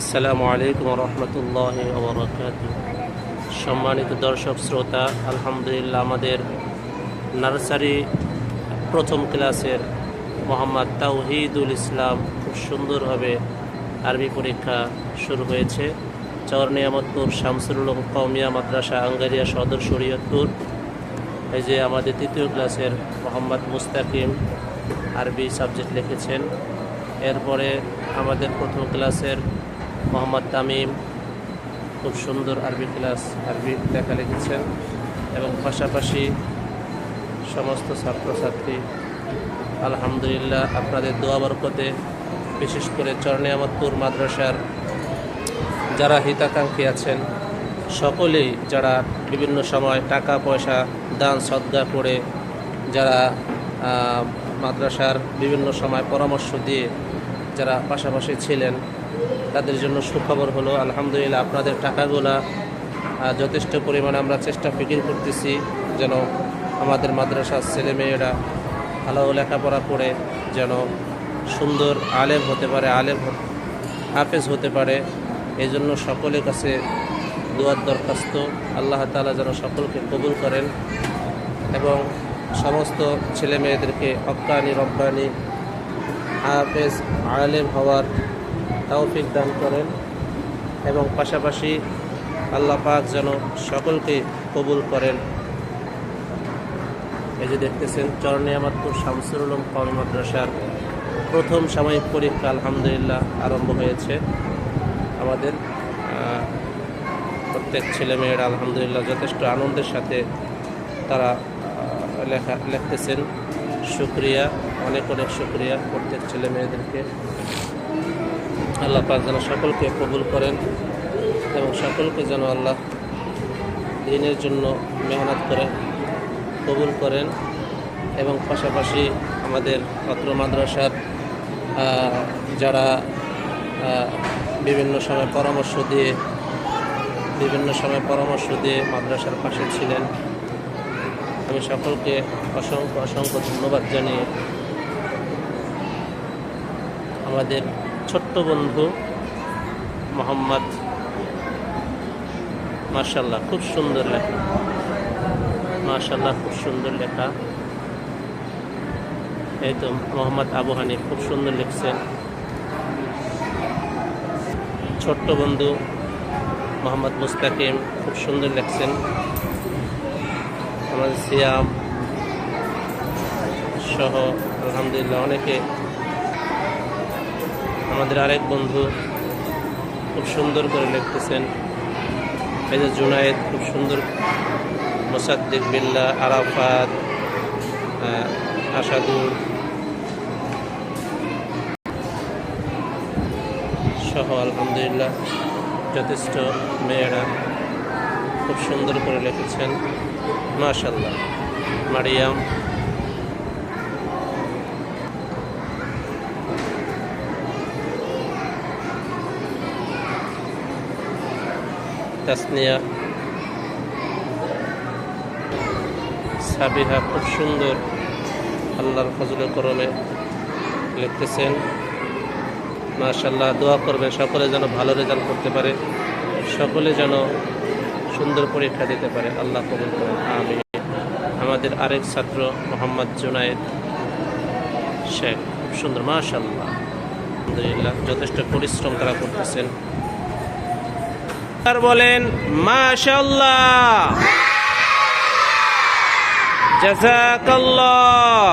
আসসালামু আলাইকুম রহমতুল্লাহ ওবরাকাত সম্মানিত দর্শক, শ্রোতা, আলহামদুলিল্লাহ আমাদের নার্সারি প্রথম ক্লাসের মোহাম্মদ তাওহিদুল ইসলাম খুব সুন্দরভাবে আরবি পরীক্ষা শুরু হয়েছে। চর নিয়ামতপুর শামসুল কৌমিয়া মাদ্রাসা, আঙ্গারিয়া সদর শরীয়তপুর। এই যে আমাদের তৃতীয় ক্লাসের মোহাম্মদ মুস্তাকিম আরবি সাবজেক্ট লিখেছেন। এরপরে আমাদের প্রথম ক্লাসের মোহাম্মদ তামিম খুব সুন্দর আরবি ক্লাস আরবি লেখা লিখেছেন এবং পাশাপাশি সমস্ত ছাত্রছাত্রী, আলহামদুলিল্লাহ আপনাদের দোয়া বরকতে বিশেষ করে চরনিয়ামতপুর মাদ্রাসার যারা হিতাকাঙ্ক্ষী আছেন, সকলেই যারা বিভিন্ন সময় টাকা পয়সা, দান, সদ্গা করে যারা মাদ্রাসার বিভিন্ন সময় পরামর্শ দিয়ে যারা পাশাপাশি ছিলেন, তাদের জন্য সুখবর হলো, আলহামদুলিল্লাহ আপনাদের টাকাগুলা যথেষ্ট পরিমাণে আমরা চেষ্টা ফিকির করতেছি যেন আমাদের মাদ্রাসার ছেলেমেয়েরা ভালো লেখাপড়া করে, যেন সুন্দর আলেম হতে পারে, আলেম হাফেজ হতে পারে। এই জন্য সকলের কাছে দোয়ার দরখাস্ত, আল্লাহ তালা যেন সকলকে কবুল করেন এবং সমস্ত ছেলে মেয়েদেরকে অক্কানি রব্বানি হাফেজ আলেম হওয়ার তৌফিক দান করেন এবং পাশাপাশি আল্লাহ পাক যেন সকলকে কবুল করেন। এই যে দেখতেছেন চরনিয়ামাতপুর শামসুর উলুম কওমি মাদ্রাসার প্রথম সাময়িক পরীক্ষা আলহামদুলিল্লাহ আরম্ভ হয়েছে আমাদের। প্রত্যেক ছেলেমেয়েরা আলহামদুলিল্লাহ যথেষ্ট আনন্দের সাথে তারা লেখা, লিখতেছেন। শুক্রিয়া, অনেক অনেক শুক্রিয়া প্রত্যেক ছেলে মেয়েদেরকে। আল্লাহ পাক যেন সকলকে কবুল করেন এবং সকলকে যেন আল্লাহ দিনের জন্য মেহনত করেন কবুল করেন এবং পাশাপাশি আমাদের অত্র মাদ্রাসার যারা বিভিন্ন সময় পরামর্শ দিয়ে, বিভিন্ন সময় পরামর্শ দিয়ে মাদ্রাসার পাশে ছিলেন আমি সকলকে অসংখ্য অসংখ্য ধন্যবাদ জানিয়ে আমাদের ছোট্ট বন্ধু মোহাম্মদ মার্শাল্লাহ খুব সুন্দর লেখা। মার্শাল্লাহ খুব সুন্দর লেখা। এই তো মোহাম্মদ আবু খুব সুন্দর লিখছেন। ছোট্ট বন্ধু মোহাম্মদ মুস্তাকিম খুব সুন্দর লিখছেন। সিয়াম সহ আলহামদুলিল্লাহ অনেকে। আমাদের আরেক বন্ধু খুব সুন্দর করে লিখতেছেন যে জুনায়েদ খুব সুন্দর মোসাদ্দিক বিল্লা আরাফাত আহ, আসাদুর সহ আলহামদুলিল্লাহ যথেষ্ট মেয়েরা খুব সুন্দর করে লিখেছেন। মাশাল্লাহ মারিয়াম। তাসনিয়া। সাবিহা খুব সুন্দর। আল্লাহর ফজলে করমে লিখতেছেন। মাশাল্লাহ দোয়া করবেন, সকলে যেন ভালো রেজাল্ট করতে পারে। সকলে যেন সুন্দর পরীক্ষা দিতে পারে, আল্লাহ কবুল করেন আমি আমাদের আরেক ছাত্র মোহাম্মদ জুনায়েদ শেখ, খুব সুন্দর মাশাল্লাহ আলহামদুলিল্লাহ, যথেষ্ট পরিশ্রম তারা করতেছেন। আর বলেন মাশাল্লাহ জাজাকাল্লাহ